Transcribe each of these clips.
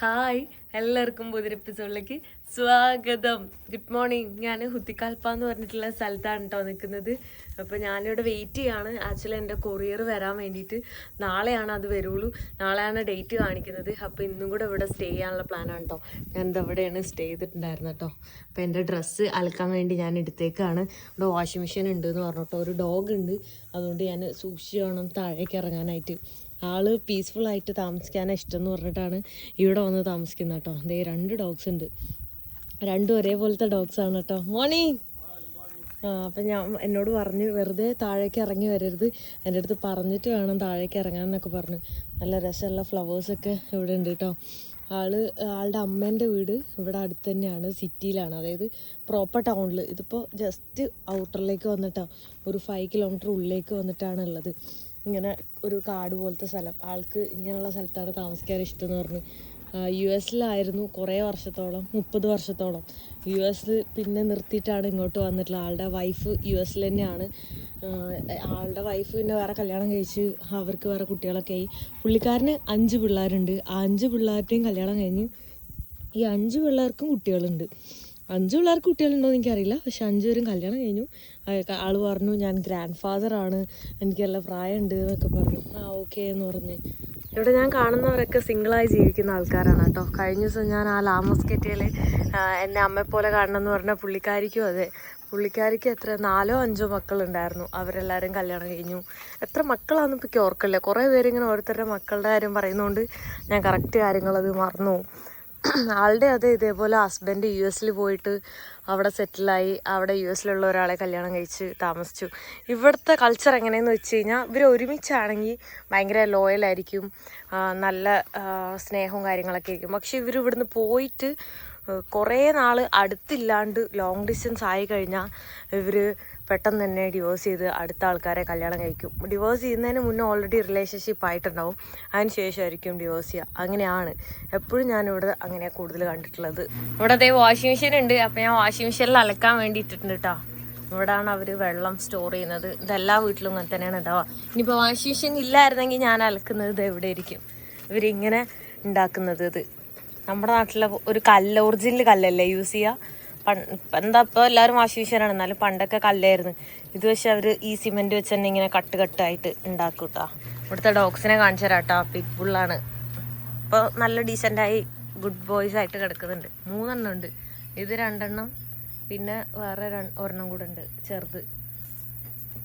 Hi എല്ലാവർക്കും പുതിയ എപ്പിസോഡിലേക്ക് സ്വാഗതം. ഗുഡ് മോർണിംഗ് ഞാൻ ഹുത്തിക്കാൽപ്പ എന്ന് പറഞ്ഞിട്ടുള്ള സ്ഥലത്താണ് കേട്ടോ നിൽക്കുന്നത്. അപ്പോൾ ഞാനിവിടെ വെയിറ്റ് ചെയ്യാണ്. ആക്ച്വലി എന്റെ കൊറിയർ വരാൻ വേണ്ടിയിട്ട് നാളെയാണ് അത് വരുള്ളൂ. നാളെയാണ് ഡേറ്റ് കാണിക്കുന്നത്. അപ്പോൾ ഇന്നും കൂടെ ഇവിടെ സ്റ്റേ ചെയ്യാനുള്ള പ്ലാനാണ് കേട്ടോ ഞാൻ എന്താ ഇവിടെയാണ് സ്റ്റേ ചെയ്തിട്ടുണ്ടായിരുന്നത് കേട്ടോ അപ്പോൾ എന്റെ ഡ്രസ്സ് അലക്കാൻ വേണ്ടി ഞാൻ എടുത്തേക്കാണ്. ഇവിടെ വാഷിംഗ് മെഷീൻ ഉണ്ട് എന്ന് പറഞ്ഞിട്ടോ ഒരു ഡോഗ് ഉണ്ട്. അതുകൊണ്ട് ഞാൻ സൂക്ഷിച്ച് വേണം താഴേക്ക് ഇറങ്ങാനായിട്ട്. ആൾ ആയിട്ട് താമസിക്കാനാണ് ഇഷ്ടം എന്ന് പറഞ്ഞിട്ടാണ് ഇവിടെ വന്ന് താമസിക്കുന്നത് കേട്ടോ. ദേ രണ്ട് ഡോഗ്സ് ഉണ്ട്. രണ്ടും ഒരേപോലത്തെ ഡോഗ്സ് ആണ് കേട്ടോ. മോർണിംഗ് ആ അപ്പം ഞാൻ എന്നോട് പറഞ്ഞ് വെറുതെ താഴേക്ക് ഇറങ്ങി വരരുത്. എന്റെ അടുത്ത് പറഞ്ഞിട്ട് വേണം താഴേക്ക് ഇറങ്ങാമെന്നൊക്കെ പറഞ്ഞു. നല്ല രസമുള്ള ഫ്ലവേഴ്സൊക്കെ ഇവിടെ ഉണ്ട് കേട്ടോ. ആൾ ആളുടെ അമ്മേന്റെ വീട് ഇവിടെ അടുത്ത് തന്നെയാണ് സിറ്റിയിലാണ്. അതായത് പ്രോപ്പർ ടൗണിൽ ഇതിപ്പോൾ ജസ്റ്റ് ഔട്ടറിലേക്ക് വന്നിട്ടാണ് ഒരു ഫൈവ് കിലോമീറ്റർ ഉള്ളിലേക്ക് വന്നിട്ടാണ് ഉള്ളത്. ഇങ്ങനെ ഒരു കാട് പോലത്തെ സ്ഥലം. ആൾക്ക് ഇങ്ങനെയുള്ള സ്ഥലത്താണ് താമസിക്കാൻ ഇഷ്ടം എന്ന് പറഞ്ഞു. യു എസിലായിരുന്നു കുറേ വർഷത്തോളം മുപ്പത് വർഷത്തോളം. യു എസിൽ പിന്നെ നിർത്തിയിട്ടാണ് ഇങ്ങോട്ട് വന്നിട്ടുള്ളത്. ആളുടെ വൈഫ് യു എസിൽ തന്നെയാണ്. ആളുടെ വൈഫ് പിന്നെ വേറെ കല്യാണം കഴിച്ച് അവർക്ക് വേറെ കുട്ടികളൊക്കെ ആയി. പുള്ളിക്കാരന് അഞ്ച് പിള്ളേരുണ്ട്. ആ അഞ്ച് പിള്ളേരുടെയും കല്യാണം കഴിഞ്ഞ് ഈ അഞ്ച് പിള്ളേർക്കും കുട്ടികളുണ്ട്. അഞ്ച് പിള്ളേർക്ക് കുട്ടികളുണ്ടോയെന്ന് എനിക്കറിയില്ല. പക്ഷെ അഞ്ച് പേരും കല്യാണം കഴിഞ്ഞു. ആൾ പറഞ്ഞു ഞാൻ ഗ്രാൻഡ് ഫാദറാണ് ആണ്. എനിക്ക് നല്ല പ്രായമുണ്ട് എന്നൊക്കെ പറഞ്ഞു. ആ ഓക്കെ എന്ന് പറഞ്ഞ്. ഇവിടെ ഞാൻ കാണുന്നവരൊക്കെ സിംഗിളായി ജീവിക്കുന്ന ആൾക്കാരാണ് കേട്ടോ. കഴിഞ്ഞ ദിവസം ഞാൻ ആ ലാമസ്കെറ്റിയിൽ എന്നെ അമ്മയെപ്പോലെ പോലെ കാണണം എന്ന് പറഞ്ഞ പുള്ളിക്കാരിക്കും അതെ. പുള്ളിക്കാരിക്ക് എത്ര നാലോ അഞ്ചോ മക്കളുണ്ടായിരുന്നു. അവരെല്ലാവരും കല്യാണം കഴിഞ്ഞു. എത്ര മക്കളാണെന്ന് ഇപ്പോൾ ഓർക്കല്ലേ കുറേ പേരിങ്ങനെ ഓരോരുത്തരുടെ മക്കളുടെ കാര്യം പറയുന്നതുകൊണ്ട് ഞാൻ കറക്റ്റ് കാര്യങ്ങളത് മറന്നു. ആളുടെ അതേ ഇതേപോലെ ഹസ്ബൻഡ് യു എസിൽ പോയിട്ട് അവിടെ സെറ്റിലായി അവിടെ യു എസിലുള്ള ഒരാളെ കല്യാണം കഴിച്ച് താമസിച്ചു. ഇവിടുത്തെ കൾച്ചർ എങ്ങനെയെന്ന് വെച്ച് കഴിഞ്ഞാൽ ഇവർ ഒരുമിച്ചാണെങ്കിൽ ഭയങ്കര ലോയലായിരിക്കും നല്ല സ്നേഹവും കാര്യങ്ങളൊക്കെ ആയിരിക്കും. പക്ഷെ ഇവർ ഇവിടുന്ന് പോയിട്ട് കുറേ നാൾ അടുത്തില്ലാണ്ട് ലോങ് ഡിസ്റ്റൻസ് ആയി കഴിഞ്ഞാൽ ഇവർ പെട്ടെന്ന് തന്നെ ഡിവോഴ്സ് ചെയ്ത് അടുത്ത ആൾക്കാരെ കല്യാണം കഴിക്കും. ഡിവോഴ്സ് ചെയ്യുന്നതിന് മുന്നേ ഓൾറെഡി റിലേഷൻഷിപ്പ് ആയിട്ടുണ്ടാവും. അതിന് ശേഷമായിരിക്കും ഡിവോഴ്സ് ചെയ്യുക. അങ്ങനെയാണ് എപ്പോഴും ഞാനിവിടെ അങ്ങനെ കൂടുതൽ കണ്ടിട്ടുള്ളത്. ഇവിടെ അതേ വാഷിംഗ് മെഷീൻ ഉണ്ട്. അപ്പം ഞാൻ വാഷിംഗ് മെഷീനിൽ അലക്കാൻ വേണ്ടി ഇട്ടിട്ടുണ്ട് കേട്ടോ ഇവിടാണ് അവർ വെള്ളം സ്റ്റോർ ചെയ്യുന്നത്. ഇതെല്ലാ വീട്ടിലും അങ്ങനെ തന്നെയാണ് ഉണ്ടാവുക ഇനിയിപ്പോൾ വാഷിംഗ് മെഷീൻ ഇല്ലായിരുന്നെങ്കിൽ ഞാൻ അലക്കുന്നത് ഇത് എവിടെ ഇരിക്കും. ഇവരിങ്ങനെ ഉണ്ടാക്കുന്നത് ഇത്. നമ്മുടെ നാട്ടിലെ ഒരു കല്ല് ഒറിജിനൽ കല്ലല്ലേ യൂസ് ചെയ്യുക? എന്താ ഇപ്പോൾ എല്ലാവരും വാഷിംഗ് മെഷീനാണ്. എന്നാലും പണ്ടൊക്കെ കല്ലായിരുന്നു. ഇത് പക്ഷെ അവർ ഈ സിമെന്റ് വെച്ച് തന്നെ ഇങ്ങനെ കട്ട് കട്ടായിട്ട് ഉണ്ടാക്കും കേട്ടോ ഇവിടുത്തെ ഡോഗ്സിനെ കാണിച്ചു തരാം കേട്ടോ പിറ്റ്ബുള്ളാണ് ഇപ്പോൾ നല്ല ഡീസന്റായി ഗുഡ് ബോയ്സ് ആയിട്ട് കിടക്കുന്നുണ്ട്. മൂന്നെണ്ണം ഉണ്ട്. ഇത് രണ്ടെണ്ണം പിന്നെ വേറെ ഒരെണ്ണം കൂടെ ഉണ്ട്. ചെറുത്.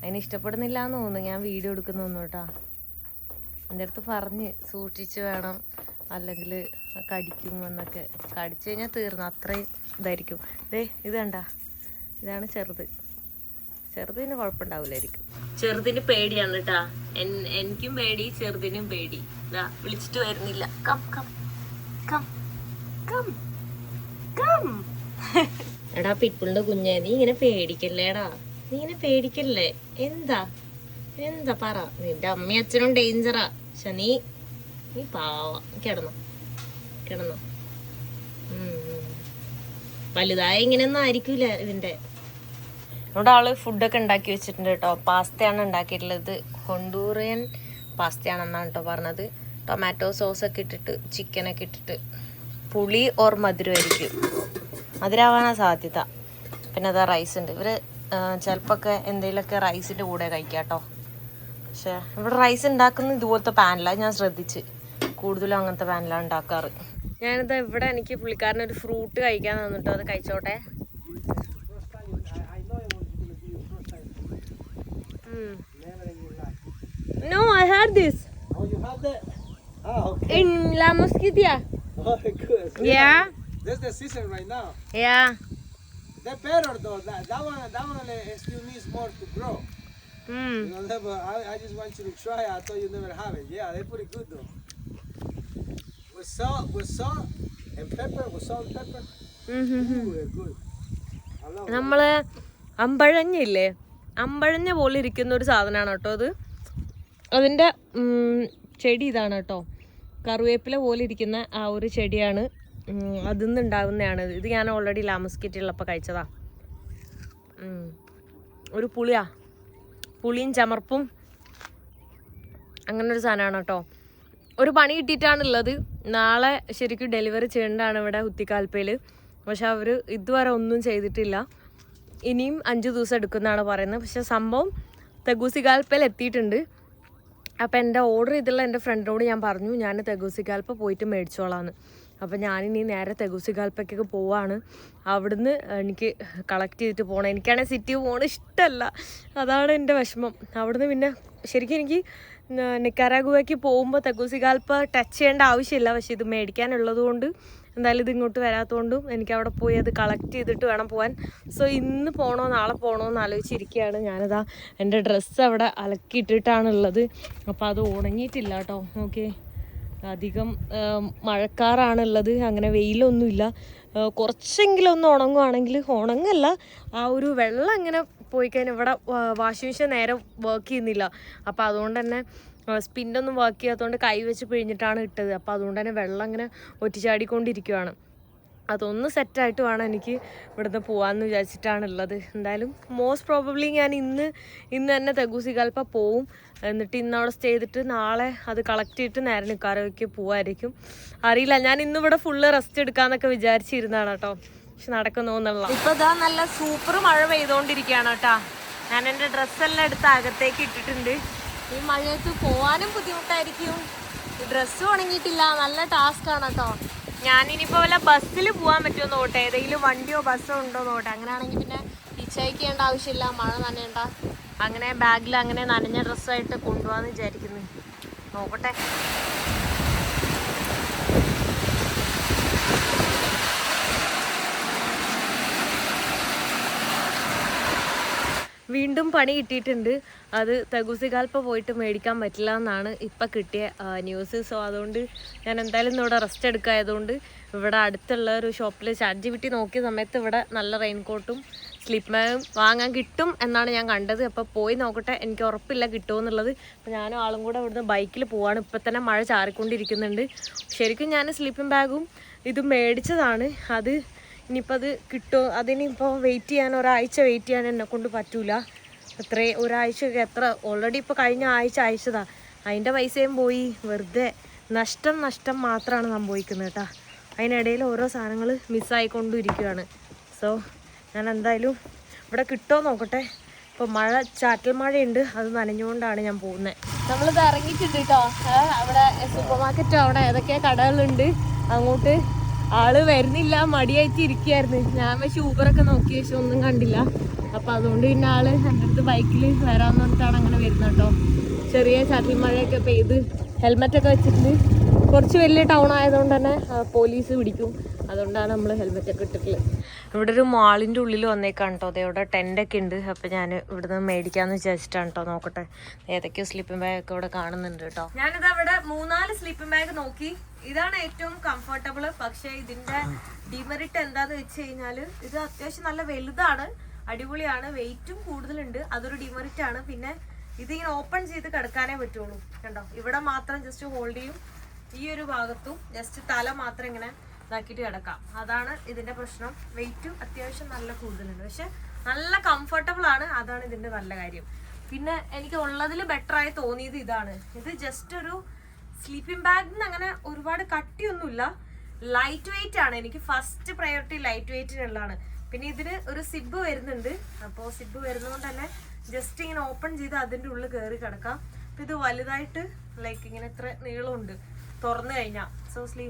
അതിന് ഇഷ്ടപ്പെടുന്നില്ല എന്ന് തോന്നുന്നു. ഞാൻ വീഡിയോ എടുക്കുന്നു കേട്ടോ എന്റെ അടുത്ത് പറഞ്ഞ് സൂക്ഷിച്ച് വേണം. അല്ലെങ്കിൽ കടിക്കും എന്നൊക്കെ. കടിച്ചു കഴിഞ്ഞാൽ തീർന്നു. അത്രയും ഇതായിരിക്കും. ദേ ഇത് കണ്ട? ഇതാണ് ചെറുത്. ചെറുതിന് കുഴപ്പമുണ്ടാവില്ലായിരിക്കും. ചെറുതിന് പേടിയാണ് കേട്ടാ. എനിക്കും പേടി ചെറുതിനും പേടി. ഇതാ വിളിച്ചിട്ട് വരുന്നില്ല. Come come come come come. എടാ പിപ്പിളിന്റെ കുഞ്ഞെ നീ ഇങ്ങനെ പേടിക്കല്ലേടാ? നീ ഇങ്ങനെ പേടിക്കല്ലേ? എന്താ? എന്താ പറ? നിന്റെ അമ്മയും അച്ഛനും ഡേഞ്ചറാ പക്ഷെ നീ നീ പാവ. കിടന്നോ. കിടന്നോ. വലുതായ ഇങ്ങനെയൊന്നും ആയിരിക്കൂല ഇതിന്റെ. ഇവിടെ ആൾ ഫുഡൊക്കെ ഉണ്ടാക്കി വെച്ചിട്ടുണ്ട് കേട്ടോ. പാസ്തയാണ് ഉണ്ടാക്കിയിട്ടുള്ളത്. കൊണ്ടൂറിയൻ പാസ്തയാണെന്നാണ് കേട്ടോ പറഞ്ഞത്. ടൊമാറ്റോ സോസ് ഒക്കെ ഇട്ടിട്ട് ചിക്കനൊക്കെ ഇട്ടിട്ട്. പുളി ഓർ മധുരമായിരിക്കും. മധുരമാവാനാ സാധ്യത. പിന്നെ അതാ റൈസ് ഉണ്ട്. ഇവർ ചിലപ്പോൾ ഒക്കെ എന്തെങ്കിലുമൊക്കെ റൈസിന്റെ കൂടെ കഴിക്കാം കേട്ടോ. പക്ഷേ ഇവിടെ റൈസ് ഉണ്ടാക്കുന്നത് ഇതുപോലത്തെ പാനിലാണ് ഞാൻ ശ്രദ്ധിച്ച്. കൂടുതലും അങ്ങനത്തെ പാനിലാണ് ഉണ്ടാക്കാറ്. ഞാനിത് ഇവിടെ എനിക്ക് പുള്ളിക്കാരൻ ഒരു ഫ്രൂട്ട് കഴിക്കാൻ തന്നിട്ടോ അത് കഴിച്ചോട്ടെ. With salt, with salt and pepper, with salt and pepper. Ooh, they're good. നമ്മൾ അമ്പഴഞ്ഞില്ലേ? അമ്പഴഞ്ഞ പോലെ ഇരിക്കുന്ന ഒരു സാധനമാണ് കേട്ടോ അത്. അതിന്റെ ചെടി ഇതാണ് കേട്ടോ. കറിവേപ്പില പോലെ ഇരിക്കുന്ന ആ ഒരു ചെടിയാണ്. അതിൽ നിന്നുണ്ടാകുന്നതാണ് ഇത്. ഞാൻ ഓൾറെഡി ലാമസ്കിറ്റുള്ളപ്പോൾ കഴിച്ചതാ. ഒരു പുളിയാ. പുളിയും ചമർപ്പും അങ്ങനെ ഒരു സാധനമാണ് കേട്ടോ. ഒരു പണി കിട്ടിയിട്ടാണ് ഉള്ളത് നാളെ ശരിക്കും ഡെലിവറി ചെയ്യേണ്ടതാണ് ഇവിടെ ഹുത്തിക്കാൽപ്പയിൽ പക്ഷെ അവർ ഇതുവരെ ഒന്നും ചെയ്തിട്ടില്ല. ഇനിയും അഞ്ച് ദിവസം എടുക്കുന്നതാണ് പറയുന്നത്. പക്ഷെ സംഭവം തെഗൂസിക്കാൽപ്പയിൽ എത്തിയിട്ടുണ്ട്. അപ്പോൾ എന്റെ ഓർഡർ ചെയ്തുള്ള എന്റെ ഫ്രണ്ടിനോട് ഞാൻ പറഞ്ഞു ഞാൻ തെഗൂസിക്കാൽപ്പ പോയിട്ട് മേടിച്ചോളാന്ന്. അപ്പം ഞാനിനി നേരെ തെഗൂസിക്കാൽപ്പയ്ക്കൊക്കെ പോവാണ്. അവിടുന്ന് എനിക്ക് കളക്ട് ചെയ്തിട്ട് പോകണം എനിക്കാണെങ്കിൽ സിറ്റി പോകണം ഇഷ്ടമല്ല അതാണ് എന്റെ വിഷമം. അവിടുന്ന് പിന്നെ ശരിക്കും എനിക്ക് നിക്കാരാഗുവയ്ക്ക് പോകുമ്പോൾ തെഗൂസിക്കാൽപ്പ ടച്ച് ചെയ്യേണ്ട ആവശ്യമില്ല. പക്ഷേ ഇത് മേടിക്കാനുള്ളത് കൊണ്ട് എന്തായാലും ഇത് ഇങ്ങോട്ട് വരാത്തതുകൊണ്ടും എനിക്ക് അവിടെ പോയി അത് കളക്ട് ചെയ്തിട്ട് വേണം പോകാൻ സോ ഇന്ന് പോകണോ നാളെ പോകണോ എന്ന് ആലോചിച്ചിരിക്കുകയാണ്. ഞാനിതാ എന്റെ ഡ്രസ്സ് അവിടെ അലക്കിയിട്ടിട്ടാണുള്ളത്. അപ്പോൾ അത് ഉണങ്ങിയിട്ടില്ല കേട്ടോ. ഓക്കെ അധികം മഴക്കാറാണുള്ളത്. അങ്ങനെ വെയിലൊന്നുമില്ല. കുറച്ചെങ്കിലും ഒന്ന് ഉണങ്ങുവാണെങ്കിൽ ഉണങ്ങല്ല. ആ ഒരു വെള്ളം ഇങ്ങനെ പോയി കഴിഞ്ഞാൽ ഇവിടെ വാഷിംഗ് മെഷീൻ നേരെ വർക്ക് ചെയ്യുന്നില്ല. അപ്പോൾ അതുകൊണ്ട് തന്നെ സ്പിന്നൊന്നും വർക്ക് ചെയ്യാത്തതുകൊണ്ട് കൈ വെച്ച് പിഴിഞ്ഞിട്ടാണ് ഇട്ടത്. അപ്പോൾ അതുകൊണ്ട് തന്നെ വെള്ളം ഇങ്ങനെ ഒറ്റിച്ചാടിക്കൊണ്ടിരിക്കുവാണ്. അതൊന്ന് സെറ്റായിട്ട് വേണം എനിക്ക് ഇവിടുന്ന് പോകാമെന്ന് വിചാരിച്ചിട്ടാണ് ഉള്ളത് എന്തായാലും മോസ്റ്റ് പ്രോബബ്ലി ഞാൻ ഇന്ന് ഇന്ന് തന്നെ തെഗുസികൽപ്പ പോവും. എന്നിട്ട് ഇന്ന് അവിടെ സ്റ്റേ ചെയ്തിട്ട് നാളെ അത് കളക്ട് ചെയ്തിട്ട് നേരെ നിൽക്കാറൊക്കെ പോവായിരിക്കും. അറിയില്ല ഞാൻ ഇന്നിവിടെ ഫുള്ള് റെസ്റ്റ് എടുക്കാമെന്നൊക്കെ വിചാരിച്ചിരുന്നതാണ് കേട്ടോ. പക്ഷെ നടക്കുന്നോന്നുള്ള ഇപ്പൊ ഇതാ നല്ല സൂപ്പർ മഴ പെയ്തോണ്ടിരിക്കുകയാണ് കേട്ടാ. ഞാൻ എന്റെ ഡ്രസ്സെല്ലാം എടുത്ത് അകത്തേക്ക് ഇട്ടിട്ടുണ്ട്. ഈ മഴയത്ത് പോവാനും ബുദ്ധിമുട്ടായിരിക്കും. ഡ്രസ്സ് ഉണങ്ങിയിട്ടില്ല. നല്ല ടാസ്ക് ആണ് കേട്ടോ. ഞാനിനിപ്പോ വല്ല ബസ്സിൽ പോകാൻ പറ്റുമോ നോട്ടെ? ഏതെങ്കിലും വണ്ടിയോ ബസ്സോ ഉണ്ടോ നോട്ടെ? അങ്ങനെയാണെങ്കിൽ പിന്നെ ഇച്ചയക്കേണ്ട ആവശ്യമില്ല. മഴ നനയണ്ട. അങ്ങനെ ബാഗിൽ അങ്ങനെ നനഞ്ഞ ഡ്രസ്സായിട്ട് കൊണ്ടുപോകാന്ന് വിചാരിക്കുന്നു. നോക്കട്ടെ. വീണ്ടും പണി കിട്ടിയിട്ടുണ്ട്. അത് തകുസികാൽപ്പ പോയിട്ട് മേടിക്കാൻ പറ്റില്ല എന്നാണ് ഇപ്പം കിട്ടിയ ന്യൂസ് സോ അതുകൊണ്ട് ഞാൻ എന്തായാലും ഇന്നിവിടെ റെസ്റ്റ് എടുക്കായതുകൊണ്ട് ഇവിടെ അടുത്തുള്ള ഒരു ഷോപ്പിൽ ചാർജ് വിട്ടി നോക്കിയ സമയത്ത് ഇവിടെ നല്ല റെയിൻകോട്ടും സ്ലിപ്പ് ബാഗും വാങ്ങാൻ കിട്ടും എന്നാണ് ഞാൻ കണ്ടത്. അപ്പോൾ പോയി നോക്കട്ടെ എനിക്ക് ഉറപ്പില്ല കിട്ടുമെന്നുള്ളത് അപ്പോൾ ഞാനും ആളും കൂടെ ഇവിടുന്ന് ബൈക്കിൽ പോവാണ്. ഇപ്പം തന്നെ മഴ ചാറിക്കൊണ്ടിരിക്കുന്നുണ്ട്. ശരിക്കും ഞാൻ സ്ലീപ്പിംഗ് ബാഗും ഇത് മേടിച്ചതാണ്. അത് ഇനിയിപ്പോൾ അത് കിട്ടുമോ അതിനിപ്പോൾ വെയിറ്റ് ചെയ്യാൻ ഒരാഴ്ച വെയിറ്റ് ചെയ്യാൻ എന്നെ കൊണ്ട് പറ്റൂല. അത്രേ ഒരാഴ്ചയൊക്കെ എത്ര ഓൾറെഡി ഇപ്പോൾ കഴിഞ്ഞ ആഴ്ച അയച്ചതാ. അതിന്റെ പൈസയും പോയി. വെറുതെ നഷ്ടം നഷ്ടം മാത്രമാണ് സംഭവിക്കുന്നത് കേട്ടോ. അതിനിടയിൽ ഓരോ സാധനങ്ങൾ മിസ്സായിക്കൊണ്ടും ഇരിക്കുകയാണ് സോ ഞാൻ എന്തായാലും ഇവിടെ കിട്ടുമോ നോക്കട്ടെ. ഇപ്പോൾ മഴ ചാറ്റൽ മഴയുണ്ട്. അത് നനഞ്ഞുകൊണ്ടാണ് ഞാൻ പോകുന്നത് നമ്മളിത് ഇറങ്ങിയിട്ടുണ്ട് കേട്ടോ. അവിടെ സൂപ്പർ മാർക്കറ്റോ അവിടെ ഏതൊക്കെ കടകളുണ്ട്. അങ്ങോട്ട് ആൾ വരുന്നില്ല മടിയായിട്ട് ഇരിക്കുകയായിരുന്നു. ഞാൻ പക്ഷെ ഊബറൊക്കെ നോക്കിയ പക്ഷെ ഒന്നും കണ്ടില്ല. അപ്പൊ അതുകൊണ്ട് പിന്നെ ആൾ എന്റെ അടുത്ത് ബൈക്കിൽ വരാന്ന് പറഞ്ഞിട്ടാണ് അങ്ങനെ വരുന്നത് കേട്ടോ. ചെറിയ ചാറ്റൽ മഴയൊക്കെ പെയ്ത് ഹെൽമെറ്റ് ഒക്കെ വെച്ചിട്ടുണ്ട് കുറച്ച് വലിയ ടൗൺ ആയതുകൊണ്ട് തന്നെ പോലീസ് പിടിക്കും. അതുകൊണ്ടാണ് നമ്മൾ ഹെൽമെറ്റ് ഒക്കെ ഇട്ടിട്ടുള്ളത്. ഇവിടെ ഒരു മാളിന്റെ ഉള്ളിൽ വന്നേക്കാണ് കേട്ടോ അതെ ഇവിടെ ടെന്റൊക്കെ ഉണ്ട്. അപ്പോൾ ഞാൻ ഇവിടുന്ന് മേടിക്കാമെന്ന് വിചാരിച്ചിട്ടാണ് കേട്ടോ നോക്കട്ടെ. ഏതൊക്കെയോ സ്ലീപ്പിംഗ് ബാഗ് ഒക്കെ ഇവിടെ കാണുന്നുണ്ട് കേട്ടോ ഞാനിത് അവിടെ മൂന്നാൽ സ്ലീപ്പിംഗ് ബാഗ് നോക്കി. ഇതാണ് ഏറ്റവും കംഫർട്ടബിൾ പക്ഷേ ഇതിന്റെ ഡിമെറിറ്റ് എന്താന്ന് വെച്ച് കഴിഞ്ഞാൽ ഇത് അത്യാവശ്യം നല്ല വലുതാണ് അടിപൊളിയാണ് വെയിറ്റും കൂടുതലുണ്ട്. അതൊരു ഡിമെറിറ്റ് ആണ്. പിന്നെ ഇതിങ്ങനെ ഓപ്പൺ ചെയ്ത് കിടക്കാനേ പറ്റുള്ളൂ. കണ്ടോ? ഇവിടെ മാത്രം ജസ്റ്റ് ഹോൾഡ് ചെയ്യും. ഈ ഒരു ഭാഗത്തും ജസ്റ്റ് തല മാത്രം ഇങ്ങനെ ഇതാക്കിയിട്ട് കിടക്കാം. അതാണ് ഇതിന്റെ പ്രശ്നം. വെയിറ്റും അത്യാവശ്യം നല്ല കൂടുതലുണ്ട്. പക്ഷെ നല്ല കംഫർട്ടബിൾ ആണ്. അതാണ് ഇതിന്റെ നല്ല കാര്യം. പിന്നെ എനിക്ക് ഉള്ളതിൽ ബെറ്റർ ആയി തോന്നിയത് ഇതാണ്. ഇത് ജസ്റ്റ് ഒരു സ്ലീപ്പിംഗ് ബാഗിന് അങ്ങനെ ഒരുപാട് കട്ടിയൊന്നുമില്ല. ലൈറ്റ് വെയിറ്റ് ആണ്. എനിക്ക് ഫസ്റ്റ് പ്രയോറിറ്റി ലൈറ്റ് വെയിറ്റിനുള്ളതാണ് പിന്നെ ഇതിന് ഒരു സിബ് വരുന്നുണ്ട്. അപ്പോൾ സിബ് വരുന്നതുകൊണ്ട് തന്നെ ജസ്റ്റ് ഇങ്ങനെ ഓപ്പൺ ചെയ്ത് അതിന്റെ ഉള്ളിൽ കയറി കിടക്കാം. അപ്പം ഇത് വലുതായിട്ട് ലൈക്ക് ഇങ്ങനെ ഇത്ര നീളമുണ്ട്. തുറന്നു കഴിഞ്ഞാൽ സോ സ്ലീ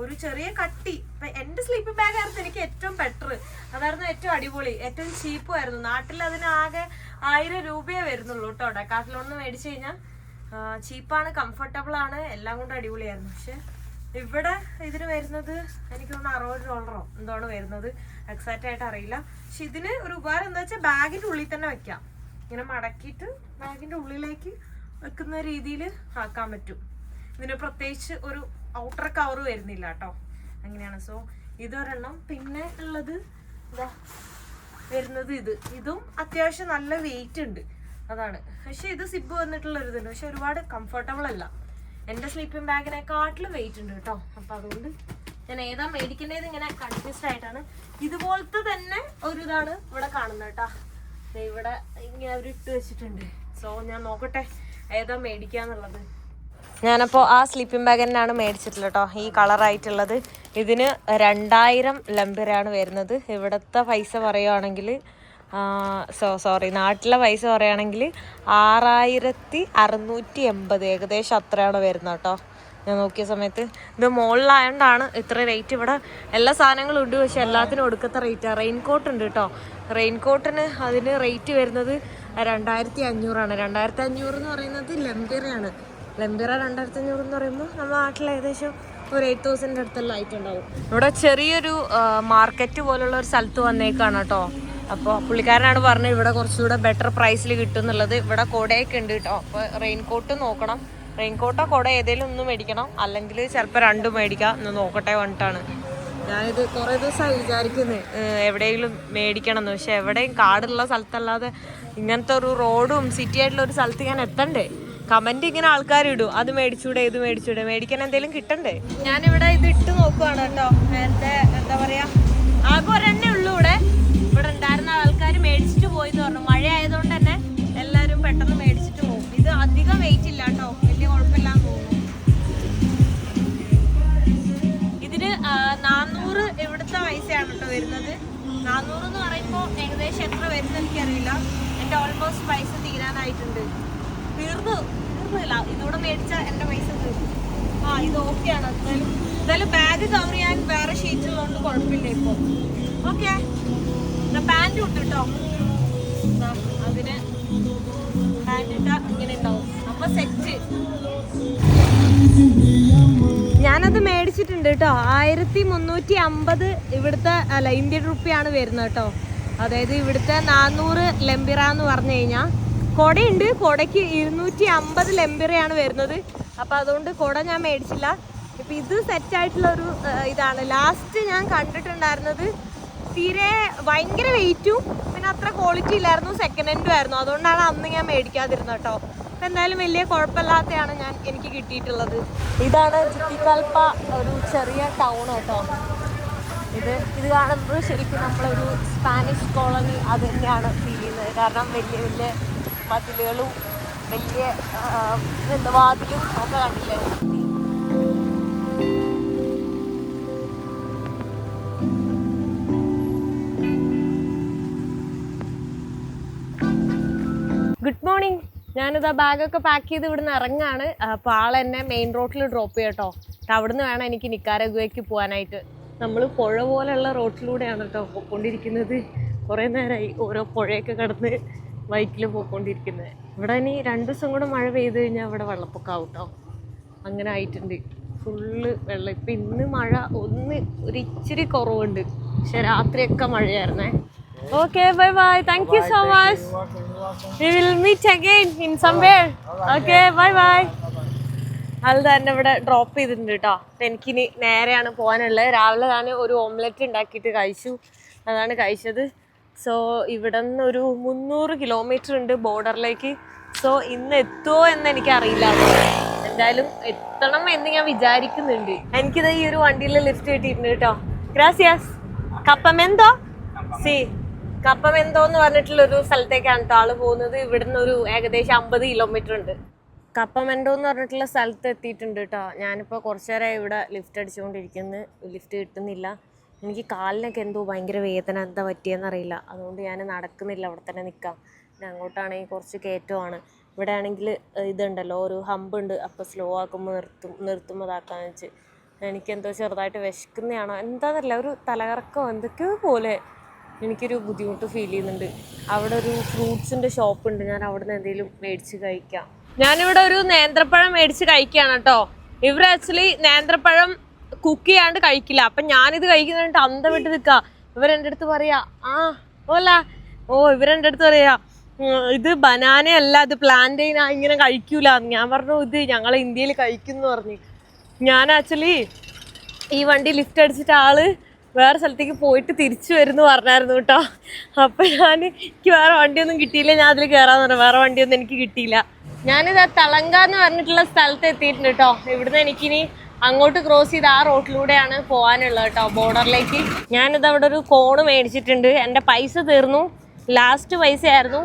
ഒരു ചെറിയ കട്ടി. ഇപ്പം എന്റെ സ്ലീപ്പിംഗ് ബാഗ് ആയിരുന്നു എനിക്ക് ഏറ്റവും ബെറ്റർ അതായിരുന്നു ഏറ്റവും അടിപൊളി. ഏറ്റവും ചീപ്പുമായിരുന്നു നാട്ടിൽ അതിന് ആകെ ആയിരം രൂപയേ വരുന്നുള്ളൂ കേട്ടോ. ഡെക്കാട്ടിലോന്ന് മേടിച്ചു കഴിഞ്ഞാൽ ചീപ്പാണ് കംഫർട്ടബിൾ ആണ്. എല്ലാം കൊണ്ടും അടിപൊളിയായിരുന്നു. പക്ഷെ ഇവിടെ ഇതിന് വരുന്നത് എനിക്ക് തോന്നുന്നു അറുപത് ഡോളറോ എന്താണ് വരുന്നത്. എക്സാക്റ്റ് ആയിട്ട് അറിയില്ല. പക്ഷെ ഇതിന് ഒരു ഉപകാരം എന്താ വെച്ചാൽ ബാഗിന്റെ ഉള്ളിൽ തന്നെ വെക്കാം. ഇങ്ങനെ മടക്കിയിട്ട് ബാഗിന്റെ ഉള്ളിലേക്ക് വെക്കുന്ന രീതിയിൽ ആക്കാൻ പറ്റും. ഇതിന് പ്രത്യേകിച്ച് ഒരു ഔട്ടർ കവർ വരുന്നില്ല കേട്ടോ. അങ്ങനെയാണ്. സോ ഇതൊരെണ്ണം. പിന്നെ ഉള്ളത് വരുന്നത് ഇത്. ഇതും അത്യാവശ്യം നല്ല വെയിറ്റ് ഉണ്ട്. അതാണ്. പക്ഷെ ഇത് സിബ് വന്നിട്ടുള്ള ഒരു ഇതുണ്ട്. പക്ഷെ ഒരുപാട് കംഫർട്ടബിൾ അല്ല. എന്റെ സ്ലീപ്പിംഗ് ബാഗിനെക്കാട്ടിലും വെയിറ്റ് ഉണ്ട് കേട്ടോ. അപ്പൊ അതുകൊണ്ട് ഞാൻ ഏതാ മേടിക്കേണ്ടത് ഇങ്ങനെ കൺഫ്യൂസ്ഡ് ആയിട്ടാണ്. ഇതുപോലത്തെ തന്നെ ഒരു ഇതാണ് ഇവിടെ കാണുന്നത് കേട്ടോ. ഇവിടെ ഇങ്ങനെ ഒരു ഇട്ട് വെച്ചിട്ടുണ്ട്. സോ ഞാൻ നോക്കട്ടെ ഏതാ മേടിക്കാന്നുള്ളത്. ഞാനപ്പോൾ ആ സ്ലീപ്പിംഗ് ബാഗ് തന്നെയാണ് മേടിച്ചിട്ടുള്ളത് കേട്ടോ. ഈ കളറായിട്ടുള്ളത് ഇതിന് രണ്ടായിരം ലംബിറാണ് വരുന്നത്. ഇവിടുത്തെ പൈസ പറയുവാണെങ്കിൽ സോ സോറി നാട്ടിലെ പൈസ പറയുകയാണെങ്കിൽ ആറായിരത്തി അറുന്നൂറ്റി എൺപത് ഏകദേശം അത്രയാണ് വരുന്നത് കേട്ടോ. ഞാൻ നോക്കിയ സമയത്ത് ഇത് മുകളിലായതുകൊണ്ടാണ് ഇത്ര റേറ്റ് ഇവിടെ എല്ലാ സാധനങ്ങളും ഉണ്ട് പക്ഷെ എല്ലാത്തിനും ഒടുക്കത്തെ റേറ്റാണ് റെയിൻകോട്ട് ഉണ്ട് കേട്ടോ. റെയിൻകോട്ടിന് അതിന് റേറ്റ് വരുന്നത് രണ്ടായിരത്തി അഞ്ഞൂറാണ്. രണ്ടായിരത്തി അഞ്ഞൂറ് എന്ന് പറയുന്നത് ലംബിറയാണ്. ലംബിറ രണ്ടായിരത്തി അഞ്ഞൂറ് എന്ന് പറയുമ്പോൾ നമ്മുടെ നാട്ടിൽ ഏകദേശം ഒരു എയ്റ്റ് തൗസൻഡിന്റെ അടുത്തെല്ലാം ആയിട്ടുണ്ടാവും ഇവിടെ ചെറിയൊരു മാർക്കറ്റ് പോലുള്ള ഒരു സ്ഥലത്ത് വന്നേക്കാണ് കേട്ടോ. അപ്പോൾ പുള്ളിക്കാരനാണ് പറഞ്ഞത് ഇവിടെ കുറച്ചുകൂടെ ബെറ്റർ പ്രൈസിൽ കിട്ടും എന്നുള്ളത്. ഇവിടെ കുടയൊക്കെ ഉണ്ട് കേട്ടോ അപ്പോൾ റെയിൻകോട്ട് നോക്കണം. റെയിൻകോട്ടോ കുട ഏതെങ്കിലും ഒന്ന് മേടിക്കണം. അല്ലെങ്കിൽ ചിലപ്പോൾ രണ്ടും മേടിക്കാം എന്ന് നോക്കട്ടെ പറഞ്ഞിട്ടാണ്. ഞാനിത് കുറേ ദിവസമായി വിചാരിക്കുന്നത് എവിടെയെങ്കിലും മേടിക്കണം എന്ന് പക്ഷെ എവിടെയും കാടുള്ള സ്ഥലത്തല്ലാതെ ഇങ്ങനത്തെ ഒരു റോഡും സിറ്റി ആയിട്ടുള്ള ഒരു സ്ഥലത്ത് ഞാൻ എത്തണ്ടേ? കമന്റ് ഇങ്ങനെ ആൾക്കാർ ഇടും. അത് മേടിച്ചൂടെ ഇത് മേടിച്ചൂടെ. മേടിക്കാൻ എന്തെങ്കിലും കിട്ടണ്ടേ? ഞാനിവിടെ ഇത് ഇട്ട് നോക്കുവാണ് കേട്ടോ നേരത്തെ എന്താ ആയിരത്തി മുന്നൂറ്റി അമ്പത് ഇവിടുത്തെ അല്ല ഇന്ത്യൻ റുപ്പിയാണ് വരുന്നത് കേട്ടോ. അതായത് ഇവിടുത്തെ നാനൂറ് ലെമ്പിറ എന്ന് പറഞ്ഞു കഴിഞ്ഞാൽ കുടയുണ്ട്. കുടയ്ക്ക് ഇരുന്നൂറ്റി അമ്പത് ലെമ്പിറയാണ് വരുന്നത്. അപ്പോൾ അതുകൊണ്ട് കുട ഞാൻ മേടിച്ചില്ല. ഇപ്പം ഇത് സെറ്റായിട്ടുള്ള ഒരു ഇതാണ്. ലാസ്റ്റ് ഞാൻ കണ്ടിട്ടുണ്ടായിരുന്നത് തീരെ ഭയങ്കര വെയിറ്റും പിന്നെ അത്ര ക്വാളിറ്റി ഇല്ലായിരുന്നു സെക്കൻഡ് ഹാൻഡും ആയിരുന്നു. അതുകൊണ്ടാണ് അന്ന് ഞാൻ മേടിക്കാതിരുന്നത് കേട്ടോ. എന്തായാലും വലിയ കുഴപ്പമില്ലാത്തയാണ് ഞാൻ എനിക്ക് കിട്ടിയിട്ടുള്ളത്. ഇതാണ് ചുറ്റിക്കൽപ്പ ഒരു ചെറിയ ടൗൺ കേട്ടോ. ഇത് ഇത് കാണുമ്പോൾ ശരിക്കും നമ്മളൊരു സ്പാനിഷ് കോളനി അത് തന്നെയാണ് ഫീൽ ചെയ്യുന്നത്. കാരണം വലിയ വലിയ മതിലുകളും വലിയ എന്താ വാതിലും ഒക്കെ കണ്ടില്ലേ? ഗുഡ് മോർണിംഗ് ഞാനിതാ ബാഗൊക്കെ പാക്ക് ചെയ്ത് ഇവിടുന്ന് ഇറങ്ങാണ്. അപ്പോൾ ആൾ എന്നെ മെയിൻ റോഡിൽ ഡ്രോപ്പ് ചെയ്യട്ടോ അവിടുന്ന് വേണം എനിക്ക് നിക്കാരഗുവയ്ക്ക് പോകാനായിട്ട് നമ്മൾ പുഴ പോലെയുള്ള റോഡിലൂടെയാണ് കേട്ടോ പോയിക്കൊണ്ടിരിക്കുന്നത്. കുറേ നേരമായി ഓരോ പുഴയൊക്കെ കടന്ന് ബൈക്കിൽ പോയിക്കൊണ്ടിരിക്കുന്നത്. ഇവിടെ ഇനി രണ്ട് ദിവസം കൂടെ മഴ പെയ്ത് കഴിഞ്ഞാൽ ഇവിടെ വെള്ളപ്പൊക്കാവും കേട്ടോ അങ്ങനെ ആയിട്ടുണ്ട്. ഫുള്ള് വെള്ളം. ഇപ്പം ഇന്ന് മഴ ഒന്ന് ഒരിച്ചിരി കുറവുണ്ട്. പക്ഷെ രാത്രിയൊക്കെ മഴയായിരുന്നേ. Okay bye bye thank you so much we will meet again in somewhere okay bye bye അത് തന്നെ ഇവിടെ ഡ്രോപ്പ് ചെയ്തിട്ടുണ്ട് കേട്ടോ എനിക്കിനി നേരെയാണ് പോകാനുള്ളത്. രാവിലെ ഞാൻ ഒരു ഓംലെറ്റ് ഉണ്ടാക്കിയിട്ട് കഴിച്ചു. അതാണ് കഴിച്ചത്. സോ ഇവിടെ നിന്ന് ഒരു മുന്നൂറ് കിലോമീറ്റർ ഉണ്ട് ബോർഡറിലേക്ക് സോ ഇന്ന് എത്തുമോ എന്ന് എനിക്കറിയില്ല. എന്തായാലും എത്തണം എന്ന് ഞാൻ വിചാരിക്കുന്നുണ്ട്. എനിക്കിത് ഈ ഒരു വണ്ടിയിൽ ലിഫ്റ്റ് കിട്ടിയിട്ടുണ്ട് കേട്ടോ ഗ്രാസിയാസ് കപ്പമെന്തോ സി കപ്പമെന്തോ എന്ന് പറഞ്ഞിട്ടുള്ള ഒരു സ്ഥലത്തേക്കാണ് കേട്ടോ ആൾ പോകുന്നത്. ഇവിടുന്ന് ഒരു ഏകദേശം അമ്പത് കിലോമീറ്റർ ഉണ്ട്. കപ്പമെന്തോ എന്ന് പറഞ്ഞിട്ടുള്ള സ്ഥലത്ത് എത്തിയിട്ടുണ്ട് കേട്ടോ ഞാനിപ്പോൾ കുറച്ച് നേരമായി ഇവിടെ ലിഫ്റ്റ് അടിച്ചുകൊണ്ടിരിക്കുന്നു. ലിഫ്റ്റ് കിട്ടുന്നില്ല. എനിക്ക് കാലിനൊക്കെ എന്തോ ഭയങ്കര വേദന. എന്താ പറ്റിയെന്നറിയില്ല അതുകൊണ്ട് ഞാൻ നടക്കുന്നില്ല. അവിടെ തന്നെ നിൽക്കാം പിന്നെ അങ്ങോട്ടാണെങ്കിൽ കുറച്ച് കയറ്റമാണ്. ഇവിടെ ആണെങ്കിൽ ഇതുണ്ടല്ലോ. ഒരു ഹമ്പ് ഉണ്ട്. അപ്പോൾ സ്ലോ ആക്കുമ്പോൾ നിർത്തും നിർത്തുമ്പോൾ ഇതാക്കാന്ന് വെച്ച്. എനിക്കെന്തോ ചെറുതായിട്ട് വിശക്കുന്നതാണോ. എന്താണെന്നല്ല ഒരു തലകറക്കോ എന്തൊക്കെയോ പോലെ. എനിക്കൊരു ബുദ്ധിമുട്ട് ഫീൽ ചെയ്യുന്നുണ്ട്. അവിടെ ഒരു ഫ്രൂട്ട്സിന്റെ ഷോപ്പ് ഉണ്ട്. ഞാൻ അവിടെ നിന്ന് എന്തെങ്കിലും മേടിച്ച് കഴിക്കാം. ഞാനിവിടെ ഒരു നേന്ത്രപ്പഴം മേടിച്ച് കഴിക്കുകയാണ് കേട്ടോ. ഇവർ ആക്ച്വലി നേന്ത്രപ്പഴം കുക്ക് ചെയ്യാണ്ട് കഴിക്കില്ല. അപ്പൊ ഞാനിത് കഴിക്കുന്നുണ്ട് അന്ത വിട്ട് നിൽക്കുക ഇവരെന്റെ അടുത്ത് പറയാ ആ ഓല. ഓ ഇവരെന്റെ അടുത്ത് പറയാ ഇത് ബനാന അല്ല ഇത് പ്ലാന്റെയിൻ ഇങ്ങനെ കഴിക്കൂല. ഞാൻ പറഞ്ഞു ഇത് ഞങ്ങളെ ഇന്ത്യയിൽ കഴിക്കുന്നു പറഞ്ഞു. ഞാൻ ആക്ച്വലി ഈ വണ്ടി ലിഫ്റ്റ് അടിച്ചിട്ട് ആൾ വേറെ സ്ഥലത്തേക്ക് പോയിട്ട് തിരിച്ചു വരുന്നു പറഞ്ഞായിരുന്നു കേട്ടോ. അപ്പൊ ഞാൻ എനിക്ക് വേറെ വണ്ടിയൊന്നും കിട്ടിയില്ല. ഞാൻ അതിൽ കയറാന്ന് പറഞ്ഞു. വേറെ വണ്ടിയൊന്നും എനിക്ക് കിട്ടിയില്ല. ഞാനിത് ആ തളങ്ക എന്ന് പറഞ്ഞിട്ടുള്ള സ്ഥലത്ത് എത്തിയിട്ടുണ്ട് കേട്ടോ. ഇവിടുന്ന് എനിക്കിനി അങ്ങോട്ട് ക്രോസ് ചെയ്ത് ആ റോട്ടിലൂടെയാണ് പോകാനുള്ളത് കേട്ടോ ബോർഡറിലേക്ക് ഞാനിത് അവിടെ ഒരു കോണ് മേടിച്ചിട്ടുണ്ട്. എന്റെ പൈസ തീർന്നു. ലാസ്റ്റ് പൈസ ആയിരുന്നു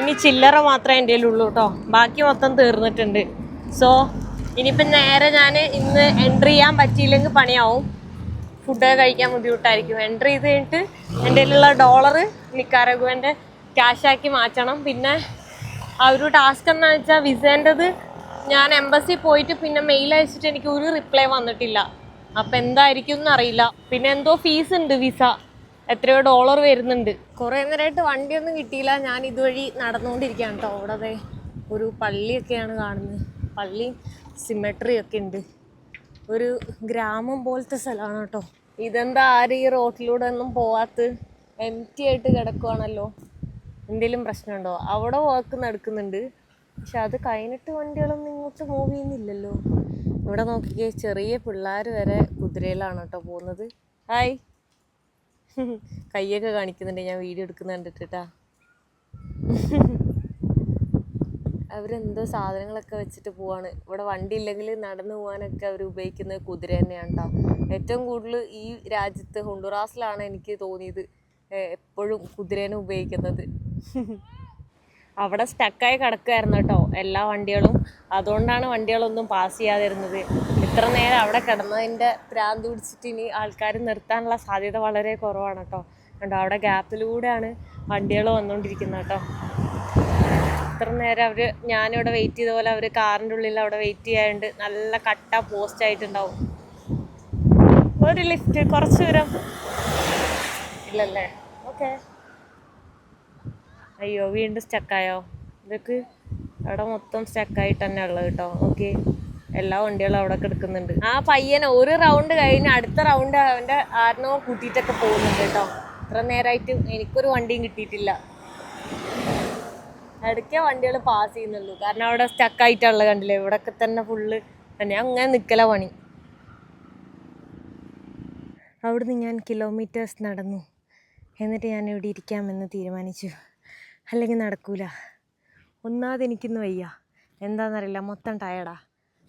ഇനി ചില്ലറ മാത്രമേ എന്റെ ഉള്ളൂ കേട്ടോ. ബാക്കി മൊത്തം തീർന്നിട്ടുണ്ട്. സോ ഇനിയിപ്പം നേരെ ഞാൻ ഇന്ന് എൻട്രി ചെയ്യാൻ പറ്റിയില്ലെങ്കിൽ പണിയാവും. ഫുഡ് കഴിക്കാൻ ബുദ്ധിമുട്ടായിരിക്കും. എൻട്രി ചെയ്ത് കഴിഞ്ഞിട്ട് എന്റെ കയ്യിലുള്ള ഡോളറ് നിക്കാരഗുവന്റെ ക്യാഷാക്കി മാറ്റണം. പിന്നെ ആ ഒരു ടാസ്ക് എന്ന് വെച്ചാൽ വിസേന്റെത് ഞാൻ എംബസി പോയിട്ട് പിന്നെ മെയിൽ അയച്ചിട്ട് എനിക്ക് ഒരു റിപ്ലൈ വന്നിട്ടില്ല. അപ്പം എന്തായിരിക്കും എന്നറിയില്ല പിന്നെ എന്തോ ഫീസ് ഉണ്ട് വിസ. എത്രയോ ഡോളർ വരുന്നുണ്ട്. കുറേ നേരമായിട്ട് വണ്ടിയൊന്നും കിട്ടിയില്ല. ഞാൻ ഇതുവഴി നടന്നുകൊണ്ടിരിക്കുകയാണ് കേട്ടോ അവിടെ ഒരു പള്ളിയൊക്കെയാണ് കാണുന്നത്. പള്ളി സിമെട്രി ഒക്കെ ഉണ്ട്. ഒരു ഗ്രാമം പോലത്തെ സ്ഥലമാണ് കേട്ടോ. ഇതെന്താ ആരും ഈ റോട്ടിലൂടെ ഒന്നും പോവാത്ത എം ടി ആയിട്ട് കിടക്കുവാണല്ലോ? എന്തെങ്കിലും പ്രശ്നമുണ്ടോ? അവിടെ വർക്ക് നടക്കുന്നുണ്ട്. പക്ഷെ അത് കഴിഞ്ഞിട്ട് വണ്ടികളൊന്നും ഇങ്ങോട്ട് മൂവ് ചെയ്യുന്നില്ലല്ലോ. ഇവിടെ നോക്കിക്കേ ചെറിയ പിള്ളേർ വരെ കുതിരയിലാണ് കേട്ടോ പോകുന്നത്. ഹായ് കൈയൊക്കെ കാണിക്കുന്നുണ്ട്. ഞാൻ വീഡിയോ എടുക്കുന്ന കണ്ടിട്ടാ അവരെന്തോ സാധനങ്ങളൊക്കെ വെച്ചിട്ട് പോവാണ്. ഇവിടെ വണ്ടി ഇല്ലെങ്കിൽ നടന്നു പോകാനൊക്കെ അവർ ഉപയോഗിക്കുന്നത് കുതിര തന്നെയാണ് കേട്ടോ ഏറ്റവും കൂടുതൽ ഈ രാജ്യത്ത് ഹുണ്ടുറാസിലാണ് എനിക്ക് തോന്നിയത് എപ്പോഴും കുതിരേനെ ഉപയോഗിക്കുന്നത്. അവിടെ സ്റ്റക്കായി കിടക്കുമായിരുന്നു കേട്ടോ എല്ലാ വണ്ടികളും. അതുകൊണ്ടാണ് വണ്ടികളൊന്നും പാസ് ചെയ്യാതിരുന്നത്. ഇത്ര നേരം അവിടെ കിടന്നതിന്റെ പ്രാന്ത് പിടിച്ചിട്ട് ഇനി ആൾക്കാർ നിർത്താനുള്ള സാധ്യത വളരെ കുറവാണ് കേട്ടോ കണ്ടോ അവിടെ ഗ്യാപ്പിലൂടെയാണ് വണ്ടികൾ വന്നുകൊണ്ടിരിക്കുന്നത് കേട്ടോ ഇത്ര നേരം അവർ ഞാനിവിടെ വെയിറ്റ് ചെയ്ത പോലെ അവർ കാറിന്റെ ഉള്ളിൽ അവിടെ വെയിറ്റ് ചെയ്യാണ്ട് നല്ല കട്ട പോസ്റ്റ് ആയിട്ടുണ്ടാവും. ഒരു ലിഫ്റ്റ് കുറച്ച് ദൂരം. ഇല്ലല്ലേ? ഓക്കെ അയ്യോ വീണ്ടും സ്റ്റക്കായോ ഇതൊക്കെ അവിടെ മൊത്തം സ്റ്റക്കായിട്ട് തന്നെ ഉള്ളത് കേട്ടോ. ഓക്കെ എല്ലാ വണ്ടികളും അവിടെ കിടക്കുന്നുണ്ട്. ആ പയ്യനെ ഒരു റൗണ്ട് കഴിഞ്ഞ് അടുത്ത റൗണ്ട് അവന്റെ ആരിനോ കൂട്ടിയിട്ടൊക്കെ പോകുന്നുണ്ട് കേട്ടോ. ഇത്ര നേരമായിട്ട് എനിക്കൊരു വണ്ടിയും കിട്ടിയിട്ടില്ല. ഇടയ്ക്കേ വണ്ടികൾ പാസ് ചെയ്യുന്നുള്ളൂ. കാരണം അവിടെ സ്റ്റക്ക് ആയിട്ടുള്ള കണ്ടില്ലേ? ഇവിടെയൊക്കെ തന്നെ ഫുള്ള് തന്നെ. അങ്ങനെ നിൽക്കല പണി. അവിടുന്ന് ഞാൻ കിലോമീറ്റേഴ്സ് നടന്നു. എന്നിട്ട് ഞാൻ ഇവിടെ ഇരിക്കാമെന്ന് തീരുമാനിച്ചു. അല്ലെങ്കിൽ നടക്കൂല. ഒന്നാമത് എനിക്കൊന്നും വയ്യ. എന്താണെന്നറിയില്ല മൊത്തം ടയർഡാ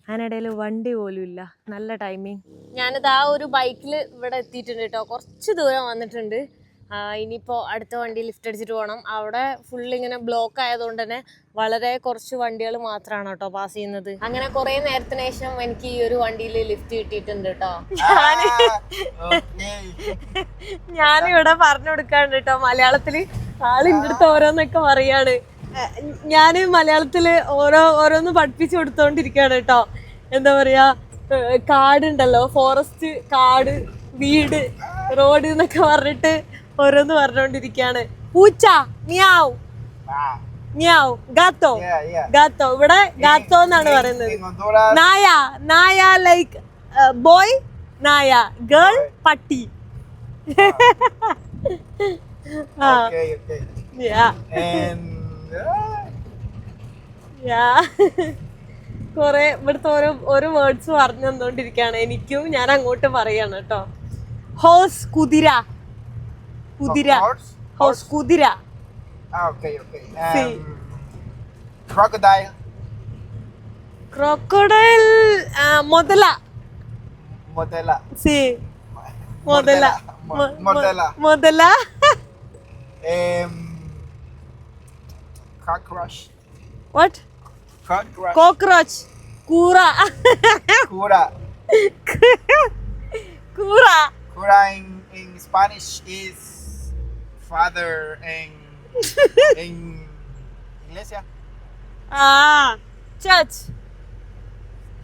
അതിനിടയിൽ വണ്ടി പോലും ഇല്ല. നല്ല ടൈമിങ് ഞാനിത് ആ ഒരു ബൈക്കിൽ ഇവിടെ എത്തിയിട്ടുണ്ട് കേട്ടോ കുറച്ച് ദൂരം വന്നിട്ടുണ്ട്. ഇനിയിപ്പോൾ അടുത്ത വണ്ടി ലിഫ്റ്റ് അടിച്ചിട്ട് പോകണം അവിടെ ഫുൾ ഇങ്ങനെ ബ്ലോക്ക് ആയതുകൊണ്ട് തന്നെ വളരെ കുറച്ച് വണ്ടികൾ മാത്രമാണ് കേട്ടോ പാസ് ചെയ്യുന്നത്. അങ്ങനെ കുറെ നേരത്തിന് ശേഷം എനിക്ക് ഈ ഒരു വണ്ടിയിൽ ലിഫ്റ്റ് കിട്ടിയിട്ടുണ്ട് കേട്ടോ. ഞാൻ ഞാനിവിടെ പറഞ്ഞു കൊടുക്കാണ്ട് കേട്ടോ. മലയാളത്തിൽ ആളിന്റെ അടുത്ത് ഓരോന്നൊക്കെ പറയാണ്. ഞാൻ മലയാളത്തിൽ ഓരോ ഓരോന്ന് പഠിപ്പിച്ചു കൊടുത്തോണ്ടിരിക്കുകയാണ് കേട്ടോ. എന്താ പറയാ കാടുണ്ടല്ലോ ഫോറസ്റ്റ് കാട് വീട് റോഡ് എന്നൊക്കെ പറഞ്ഞിട്ട് ഓരോന്ന് പറഞ്ഞോണ്ടിരിക്കാണ്. പൂച്ച മിയാവ്. മിയാവ് ഗാത്തോ. ഗാത്തോ. ഇവിടെ ഗാത്തോ എന്നാണ് പറയുന്നത്. നായ നായ ലൈക്ക് ബോയ് നായ. ഗേൾ പട്ടി. uh, കൊറേ ഇവിടുത്തെ ഓരോ ഓരോ വേർഡ്സ് പറഞ്ഞു തന്നോണ്ടിരിക്കാണ്. എനിക്കും ഞാൻ അങ്ങോട്ട് പറയാണ് കേട്ടോ. ഹോസ് കുതിര. Kudira. Horse? Horse, Kudira. Ah, okay, okay. Um, sí. Crocodile. Crocodile. Uh, modela. Modela. Sí. Modela. Modela. Modela. Modela. um, cockroach. What? Cockroach. Cockroach. Kura. Kura. Kura. Kura in, in Spanish is father in en iglesia. Ah, church.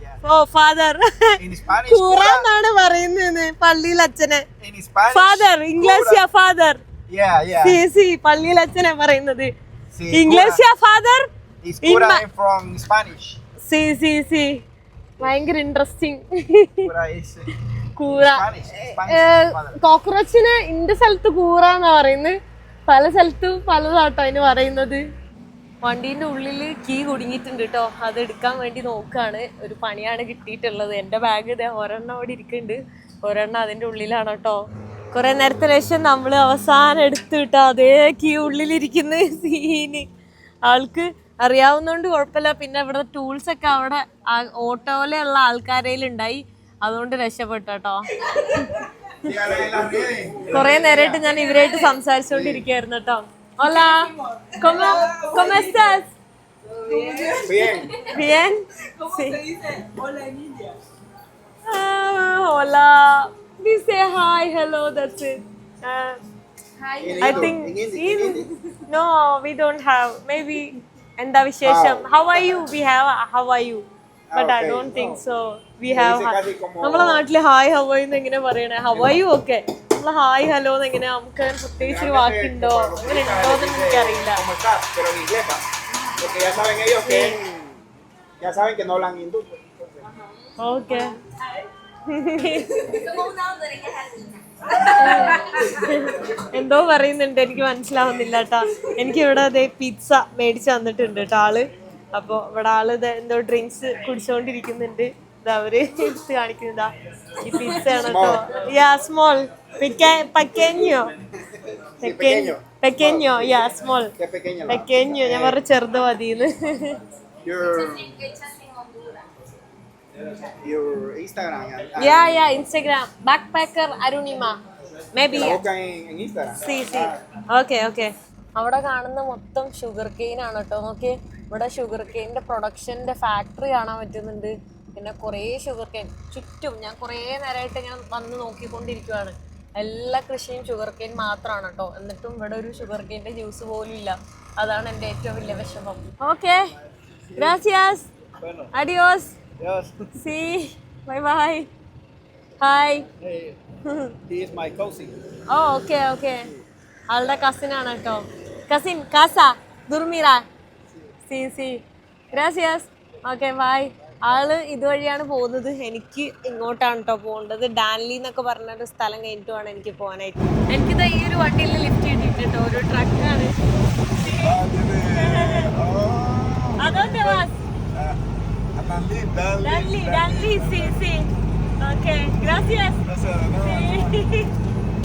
Yeah. Oh father In Spanish, കൂറ. എന്നാണ് പറയുന്നത് പള്ളിയിൽ അച്ഛനെ In Spanish. Father ഇംഗ്ലീഷ്യ father Yeah, yeah. സി സി പള്ളിയിൽ അച്ഛനെ പറയുന്നത് Sí, ഇംഗ്ലീഷ്യ ഫാദർ. സി സി സി ഭയങ്കര ഇൻട്രസ്റ്റിംഗ് uh, കൂറ. കോക്രോച്ചിനെ ഇന്റെ സ്ഥലത്ത് കൂറ എന്നാ പറയുന്നത് പല സ്ഥലത്തും പലതാട്ടോ അതിന് പറയുന്നത്. വണ്ടീന്റെ ഉള്ളിൽ കീ കുടുങ്ങിയിട്ടുണ്ട് കേട്ടോ അത് എടുക്കാൻ വേണ്ടി നോക്കാണ്. ഒരു പണിയാണ് കിട്ടിയിട്ടുള്ളത്. എന്റെ ബാഗ് ഇതേ ഒരെണ്ണം അവിടെ ഇരിക്കുന്നുണ്ട്. ഒരെണ്ണം അതിന്റെ ഉള്ളിലാണ് കേട്ടോ കുറെ നേരത്തെ ശേഷം നമ്മൾ അവസാനം എടുത്തു കേട്ടോ അതേ കീ ഉള്ളിലിരിക്കുന്ന സീന് ആൾക്ക് അറിയാവുന്നതുകൊണ്ട് കുഴപ്പമില്ല. പിന്നെ ഇവിടെ ടൂൾസ് ഒക്കെ അവിടെ ഓട്ടോയിലുള്ള ആൾക്കാരേലുണ്ടായി. അതുകൊണ്ട് രക്ഷപ്പെട്ടു കേട്ടോ കുറെ നേരമായിട്ട് ഞാൻ ഇവരായിട്ട് സംസാരിച്ചോണ്ടിരിക്കായിരുന്നു കേട്ടോ എന്താ വിശേഷം? How are you we have how are you are you but i okay. don't think Oh. so we Se have dice casi como- നമ്മളെ നാട്ടിൽ ഹായ് how are you എന്ന് എങ്ങനെ പറയണേ how are you ഒക്കെ നമ്മൾ ഹായ് ഹലോ എന്ന് എങ്ങനെ നമുക്ക് പ്രത്യേകിച്ച് ഒരു വാക്കുണ്ടോ അങ്ങനെ ഉണ്ടോ എന്ന് എനിക്കറിയില്ല. ഓക്കെ. എന്തോ പറയുന്നുണ്ട് എനിക്ക് മനസ്സിലാവുന്നില്ല കേട്ടാ എനിക്ക് ഇവിടെ അതെ പിസ്സ മേടിച്ചു തന്നിട്ടുണ്ട് കേട്ടോ ആൾ അപ്പൊ ഇവിടെ ആൾ ഇത് എന്തോ ഡ്രിങ്ക്സ് കുടിച്ചോണ്ടിരിക്കുന്നുണ്ട്. ഇത് അവർ എടുത്ത് കാണിക്കുന്നതാ. ഈ പിസ്സ ആണ് കേട്ടോ. യാ സ്മോൾ പെക്കേഞ്ഞോ പെക്കേഞ്ഞോ യാ സ്മോൾ പെക്കേഞ്ഞോ ഞാൻ പറഞ്ഞ ചെറുത് മതിന്ന്. Your, Instagram. Yeah yeah Instagram backpacker Arunima maybe buscan en, Instagram. സി സി ഓക്കെ ഓക്കെ അവിടെ കാണുന്ന മൊത്തം ഷുഗർ കെയിൻ ആണ് കേട്ടോ. നോക്കി ഇവിടെ ഷുഗർ കെയിന്റെ പ്രൊഡക്ഷന്റെ ഫാക്ടറി കാണാൻ പറ്റുന്നുണ്ട്. പിന്നെ കുറേ ഷുഗർ കെയിൻ ചുറ്റും ഞാൻ കുറേ നേരമായിട്ട് ഞാൻ വന്ന് നോക്കിക്കൊണ്ടിരിക്കുവാണ്. എല്ലാ കൃഷിയും ഷുഗർ കെയിൻ മാത്രമാണ് കേട്ടോ എന്നിട്ടും ഇവിടെ ഒരു ഷുഗർ കെയിന്റെ ജ്യൂസ് പോലും ഇല്ല. അതാണ് എന്റെ ഏറ്റവും വലിയ വിഷമം. ഓക്കെ ഗ്രാസിയാസ് അഡിയോസ്. C bye bye hi. Oh okay okay ആളുടെ കസിനാണ് ആണ് കേട്ടോ കസിൻ കാസ ദുർമിറ സി സി. ഗ്രാസിയാസ് ഓക്കെ ബായ് ആൾ ഇതുവഴിയാണ് പോകുന്നത്. എനിക്ക് ഇങ്ങോട്ടാണ് കേട്ടോ പോകേണ്ടത്. ഡാൻലി എന്നൊക്കെ പറഞ്ഞ ഒരു സ്ഥലം കഴിഞ്ഞിട്ട് വേണം എനിക്ക് പോകാനായിട്ട്. എനിക്കിത് ഈ ഒരു വണ്ടിയിൽ ലിഫ്റ്റ് കിട്ടിയിട്ട് കേട്ടോ ഒരു ട്രക്കാണ്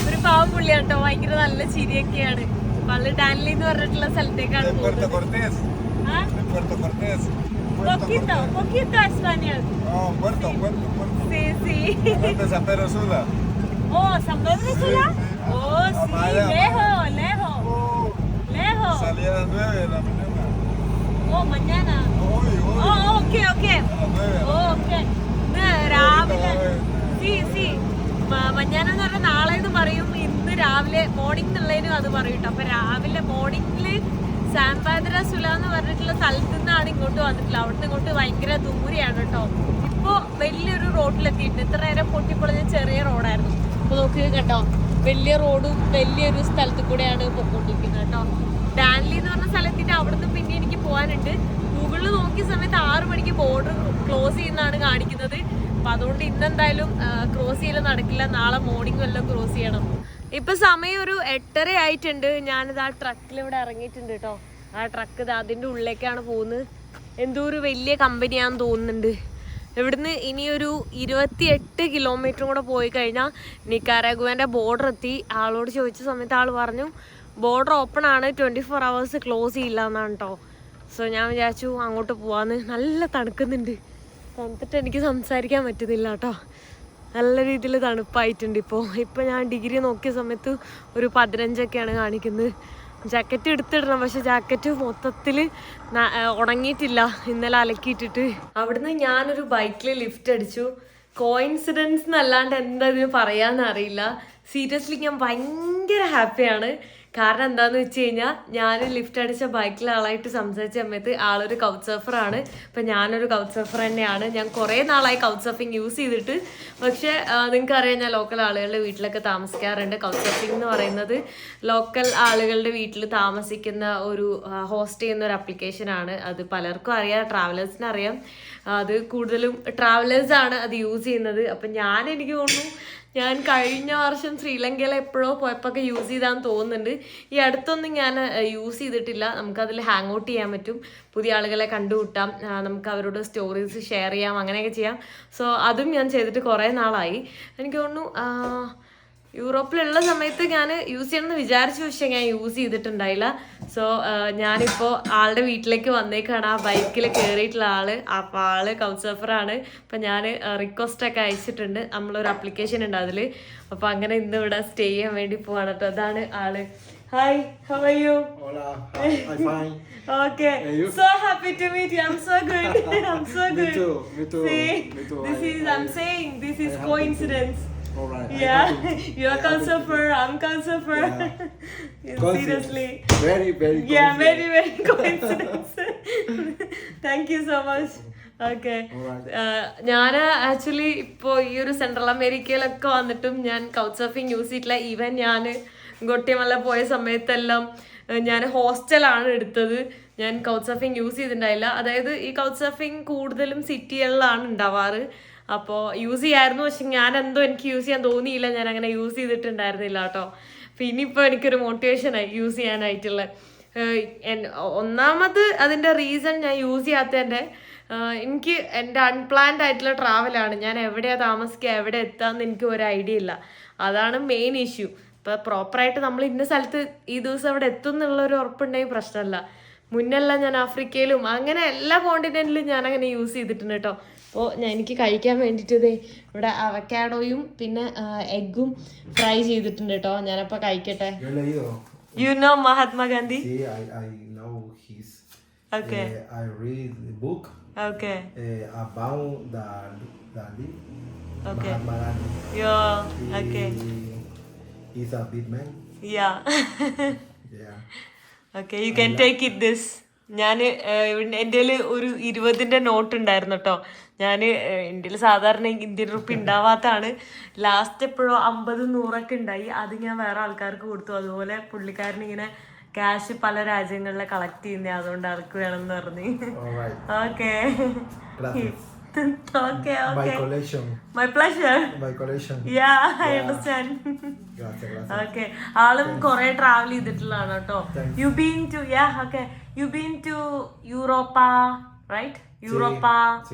ഒരു പാവം പുള്ളിയാട്ടോ ഭയങ്കര നല്ല ചിരിയൊക്കെയാണ്. പള്ളി ഡാൻലി എന്ന് പറഞ്ഞിട്ടുള്ള സ്ഥലത്തേക്കാണ് പോകുന്നത്. Cortés, En Puerto Cortés. Puerto Poquito, Cortés. poquito español. Oh, Puerto, sí. Puerto, Puerto. Sí, sí. ¿Dónde San Pedro Sula. Oh, San Pedro sí, Sula. Sí. Oh, sí, Amaya. lejos, lejos, Oh, lejos. salí a las 9 de la mañana. Oh, mañana. Hoy, hoy, Oh, ok, ok. a las 9. Oh. ഇന്ന് രാവിലെ സി C മഞ്ഞാന എന്ന് പറഞ്ഞാൽ നാളെ എന്ന് പറയും ഇന്ന് രാവിലെ മോർണിംഗ് എന്നുള്ളതിനും അത് പറയും കേട്ടോ അപ്പൊ രാവിലെ മോർണിംഗിൽ സാമ്പാദ്ര സുല എന്ന് പറഞ്ഞിട്ടുള്ള സ്ഥലത്ത് നിന്നാണ് ഇങ്ങോട്ട് വന്നിട്ടുള്ളത്. അവിടുന്ന് ഇങ്ങോട്ട് ഭയങ്കര ദൂരെയാണ് കേട്ടോ. ഇപ്പോ വലിയൊരു റോഡിലെത്തിയിട്ടുണ്ട്. ഇത്ര നേരം പൊട്ടിപ്പൊളിഞ്ഞ ചെറിയ റോഡായിരുന്നു. അപ്പോൾ നോക്ക് കേട്ടോ. വലിയ റോഡും വലിയൊരു സ്ഥലത്ത് കൂടെയാണ് പൊക്കോണ്ടിരിക്കുന്നത് കേട്ടോ. ഡാൻലി എന്ന് പറഞ്ഞ സ്ഥലത്തിന്റെ അവിടുന്ന് പിന്നെ എനിക്ക് പോകാനുണ്ട് ഗൂഗിളിൽ നോക്കിയ സമയത്ത് ആറു മണിക്ക് ബോർഡർ ക്ലോസ് ചെയ്യുന്നതാണ് കാണിക്കുന്നത്. അപ്പൊ അതുകൊണ്ട് ഇന്നെന്തായാലും ക്രോസ് ചെയ്യൽ നടക്കില്ല. നാളെ മോർണിംഗ് വല്ലതും ക്രോസ് ചെയ്യണം. ഇപ്പൊ സമയം ഒരു എട്ടര ആയിട്ടുണ്ട്. ഞാനിത് ആ ട്രക്കിൽ ഇവിടെ ഇറങ്ങിയിട്ടുണ്ട് കേട്ടോ ആ ട്രക്ക് ഇത് അതിന്റെ ഉള്ളിലേക്കാണ് പോകുന്നത്. എന്തോ ഒരു വലിയ കമ്പനിയാന്ന് തോന്നുന്നുണ്ട്. ഇവിടുന്ന് ഇനിയൊരു ഇരുപത്തിയെട്ട് കിലോമീറ്റർ കൂടെ പോയി കഴിഞ്ഞാൽ നിക്കാരാഗുവേന്റെ ബോർഡർ എത്തി. ആളോട് ചോദിച്ച സമയത്ത് ആൾ പറഞ്ഞു ബോർഡർ ഓപ്പൺ ആണ്. ട്വന്റി ഫോർ അവേഴ്സ് ക്ലോസ് ചെയ്യില്ല എന്നാണ് കേട്ടോ സോ ഞാൻ വിചാരിച്ചു അങ്ങോട്ട് പോവാന്ന്. നല്ല തണുക്കുന്നുണ്ട്. തണുത്തിട്ട് എനിക്ക് സംസാരിക്കാൻ പറ്റുന്നില്ല കേട്ടോ നല്ല രീതിയിൽ തണുപ്പായിട്ടുണ്ട് ഇപ്പോൾ ഇപ്പോൾ ഞാൻ ഡിഗ്രി നോക്കിയ സമയത്ത് ഒരു പതിനഞ്ചൊക്കെയാണ് കാണിക്കുന്നത്. ജാക്കറ്റ് എടുത്തിടണം പക്ഷെ ജാക്കറ്റ് മൊത്തത്തിൽ ഉണങ്ങിയിട്ടില്ല. ഇന്നലെ അലക്കിയിട്ടിട്ട്. അവിടുന്ന് ഞാനൊരു ബൈക്കിൽ ലിഫ്റ്റ് അടിച്ചു. കോയിൻസിഡൻസ് എന്നല്ലാണ്ട് എന്താ ഇതിന് പറയാമെന്നറിയില്ല സീരിയസ്ലി ഞാൻ ഭയങ്കര ഹാപ്പിയാണ് കാരണം എന്താന്ന് വെച്ച് കഴിഞ്ഞാൽ ഞാൻ ലിഫ്റ്റ് അടിച്ച ബൈക്കിലെ ആളായിട്ട് സംസാരിച്ച സമയത്ത് ആളൊരു കൗച്ച് സർഫറാണ് അപ്പം ഞാനൊരു കൗച്ച് സർഫർ തന്നെയാണ്. ഞാൻ കുറേ നാളായി കൗച്ച് സർഫിങ് യൂസ് ചെയ്തിട്ട്. പക്ഷേ നിങ്ങൾക്കറിയാം ഞാൻ ലോക്കൽ ആളുകളുടെ വീട്ടിലൊക്കെ താമസിക്കാറുണ്ട്. കൗച്ച് സർഫിംഗ് എന്ന് പറയുന്നത് ലോക്കൽ ആളുകളുടെ വീട്ടിൽ താമസിക്കുന്ന ഒരു ഹോസ്റ്റ് ചെയ്യുന്ന ഒരു ആപ്ലിക്കേഷനാണ് അത് പലർക്കും അറിയാം ട്രാവലേഴ്സിന് അറിയാം. അത് കൂടുതലും ട്രാവലേഴ്സ് ആണ് അത് യൂസ് ചെയ്യുന്നത്. അപ്പം ഞാൻ എനിക്ക് തോന്നുന്നു ഞാൻ കഴിഞ്ഞ വർഷം ശ്രീലങ്കയിൽ എപ്പോഴോ പോയപ്പോഴൊക്കെ യൂസ് ചെയ്താന്ന് തോന്നുന്നുണ്ട്. ഈ അടുത്തൊന്നും ഞാൻ യൂസ് ചെയ്തിട്ടില്ല. നമുക്കതിൽ ഹാങ് ഔട്ട് ചെയ്യാൻ പറ്റും. പുതിയ ആളുകളെ കണ്ടുമുട്ടാം. ആ, നമുക്ക് അവരോട് സ്റ്റോറീസ് ഷെയർ ചെയ്യാം. അങ്ങനെയൊക്കെ ചെയ്യാം. സോ അതും ഞാൻ ചെയ്തിട്ട് കുറേ നാളായി. എനിക്ക് തോന്നുന്നു യൂറോപ്പിലുള്ള സമയത്ത് ഞാൻ യൂസ് ചെയ്യണമെന്ന് വിചാരിച്ചു പക്ഷേ ഞാൻ യൂസ് ചെയ്തിട്ടുണ്ടായില്ല. സോ ഞാനിപ്പോൾ ആളുടെ വീട്ടിലേക്ക് വന്നേക്കാണ്. ആ ബൈക്കിൽ കയറിയിട്ടുള്ള ആൾ അപ്പോൾ ആൾ കൗസഫറാണ് അപ്പം ഞാൻ റിക്വസ്റ്റ് ഒക്കെ അയച്ചിട്ടുണ്ട്. നമ്മളൊരു ആപ്ലിക്കേഷൻ ഉണ്ട് അതിൽ അപ്പോൾ അങ്ങനെ ഇന്ന് ഇവിടെ സ്റ്റേ ചെയ്യാൻ വേണ്ടി പോവാണ് കേട്ടോ അതാണ് ആൾ. Hi how are you? Hola, hi, I'm fine. Okay. And I am so good I am so good this is I am saying this is too, All right. Yeah, you're happy I'm. Coincidence. Seriously. Very, very Yeah, very, very coincidence. Thank you so much. Okay. ഞാൻ actually ഇപ്പോൾ ഈ ഒരു central അമേരിക്കയിലൊക്കെ വന്നിട്ടും ഞാൻ couch surfing use ചെയ്തിട്ടില്ല even ഞാൻ Guatemala പോയ സമയത്തെല്ലാം ഞാൻ ഹോസ്റ്റലാണ് എടുത്തത് ഞാൻ കൗച്ച് സർഫിങ് യൂസ് ചെയ്തിട്ടുണ്ടായില്ല അതായത് ഈ കൗച്ച് സർഫിങ് കൂടുതലും സിറ്റികളിലാണ് ഉണ്ടാവാറ് അപ്പോൾ യൂസ് ചെയ്യായിരുന്നു. പക്ഷെ ഞാൻ എന്തോ എനിക്ക് യൂസ് ചെയ്യാൻ തോന്നിയില്ല. ഞാൻ അങ്ങനെ യൂസ് ചെയ്തിട്ടുണ്ടായിരുന്നില്ല കേട്ടോ. അപ്പം ഇനിയിപ്പോൾ എനിക്കൊരു മോട്ടിവേഷനായി യൂസ് ചെയ്യാനായിട്ടുള്ള ഒന്നാമത് അതിന്റെ റീസൺ ഞാൻ യൂസ് ചെയ്യാത്തതിന്റെ എനിക്ക് എന്റെ അൺപ്ലാൻഡ് ആയിട്ടുള്ള ട്രാവലാണ് ഞാൻ എവിടെയാണ് താമസിക്കുക എവിടെ എത്താമെന്ന് എനിക്ക് ഒരു ഐഡിയ ഇല്ല. അതാണ് മെയിൻ ഇഷ്യൂ ഇപ്പോൾ പ്രോപ്പറായിട്ട് നമ്മൾ ഇന്ന സ്ഥലത്ത് ഈ ദിവസം അവിടെ എത്തും എന്നുള്ളൊരു ഉറപ്പുണ്ടെങ്കിൽ പ്രശ്നമല്ല. മുന്നെല്ലാം ഞാൻ ആഫ്രിക്കയിലും അങ്ങനെ എല്ലാ കോണ്ടിനെന്റിലും ഞാൻ അങ്ങനെ യൂസ് ചെയ്തിട്ടുണ്ട് കേട്ടോ. അപ്പോൾ ഞാൻ എനിക്ക് കഴിക്കാൻ വേണ്ടിയിട്ട് ദേ ഇവിടെ അവക്കാഡോയും പിന്നെ എഗ്ഗും ഫ്രൈ ചെയ്തിട്ടുണ്ട് കേട്ടോ ഞാനപ്പോൾ കഴിക്കട്ടെ you know Mahatma Gandhi Sí, I, I know his. Okay. Uh, I read the book okay uh, about the the Okay. Mahatma Gandhi. Yo He, okay He's a big man. Yeah Yeah. Okay you can take it this ഞാൻ എന്റെ ഒരു ഇരുപതിന്റെ not ഉണ്ടായിരുന്നു കേട്ടോ ഞാൻ ഇന്ത്യയിൽ സാധാരണ Indian rupee ഉണ്ടാവാത്താണ് last എപ്പോഴോ അമ്പത് നൂറൊക്കെ ഉണ്ടായി അത് ഞാൻ വേറെ ആൾക്കാർക്ക് കൊടുത്തു. അതുപോലെ പുള്ളിക്കാരൻ ഇങ്ങനെ ക്യാഷ് പല രാജ്യങ്ങളിലെ കളക്ട് ചെയ്യുന്നേ. അതുകൊണ്ട് ആൾക്ക് വേണമെന്ന് പറഞ്ഞു. Okay My okay collection. My My collection. Gracias, gracias. Okay ആളും കുറെ ട്രാവൽ ചെയ്തിട്ടുള്ളതാണ് കേട്ടോ. You you been to yeah okay you been to Europa right Europa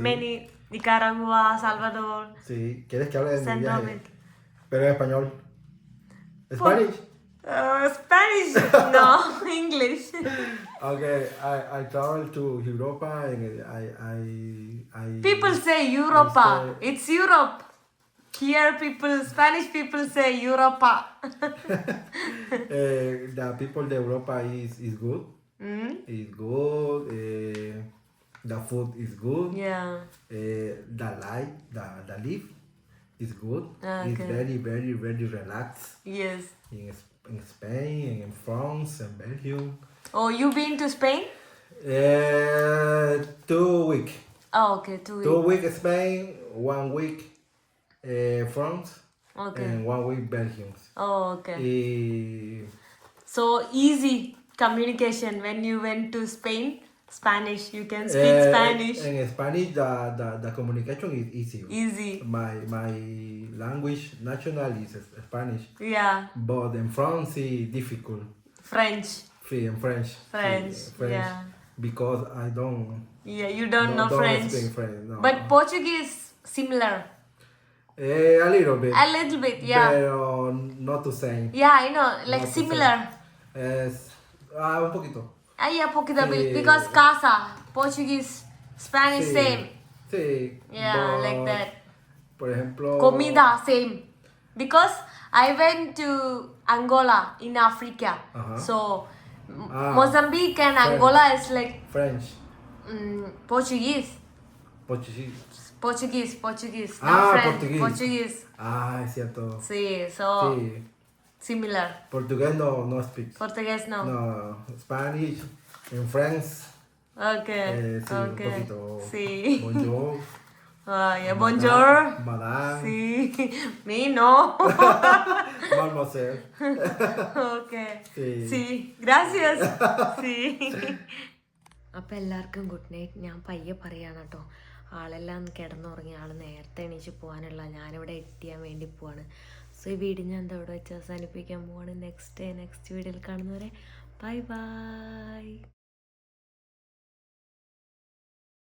many Nicaragua Salvador Sí, ¿quieres que hable de mi viaje? Centroamérica. Pero en español. Spanish? Spanish no English Okay, I, I traveled to Europa and I I I people say Europa I say- it's Europe here people Spanish people say Europa uh, the people de Europa is is good. Mm? Is good. Uh, the food is good. Yeah. Uh, the light, the, the leaf is good. Ah, okay. It's very, very, very relaxed. Yes. In, in Spain, in France, and Belgium. Oh, you've been to Spain? Uh, two week. Oh, okay, two week. Two week Spain, one week uh, France, okay. and one week Belgium. Oh, okay. Uh, so easy communication when you went to Spain Spanish, you can speak eh, Spanish. In Spanish, the, the, the communication is easy. Easy. My my language national is Spanish, Yeah. but in France it's difficult. French. Free in French. French, French. yeah. Because I don't. Yeah, you don't no- know don't French. speak French. No. But Portuguese similar. Eh, a little bit. A little bit, yeah. Pero not the same. Yeah, I know. Like Not similar. Es, ah, un poquito. Ah, yeah, poquito bit. Sí. Because casa, Portuguese, Spanish, Sí. same. Sí. Yeah, like that. Por ejemplo. Comida, same. Because I went to Angola in Africa. Uh-huh. So Ah, Mozambique and French. Angola is like French. mm, Portuguese. Portuguese. Portuguese, Portuguese. Ah, French, Portuguese. Portuguese. Ah, es cierto. Sí, so Sí. Similar. Portugués no, no speak. Portugués no. No, Spanish. En France. Ok. Eh, sí, okay. un poquito. Sí. Bonjour. Ay, bonjour. Madame. Sí. Mi no. Mademoiselle. ok. Sí. Sí. Gracias. sí. അപ്പം എല്ലാവർക്കും good night ഞാൻ പയ്യെ പറയാണ് കേട്ടോ ആളെല്ലാം കിടന്നുറങ്ങി ആൾ നേരത്തെ എണീച്ച് പോകാനുള്ള ഞാനിവിടെ എത്തിയാൻ വേണ്ടി പോവാണ് സോ ഈ വീഡിയോ ഞാൻ എന്താ അവിടെ വെച്ച് അവസാനിപ്പിക്കാൻ പോവാണ്. നെക്സ്റ്റ് ഡേ നെക്സ്റ്റ് വീഡിയോയിൽ കാണുന്നവരെ. Bye bye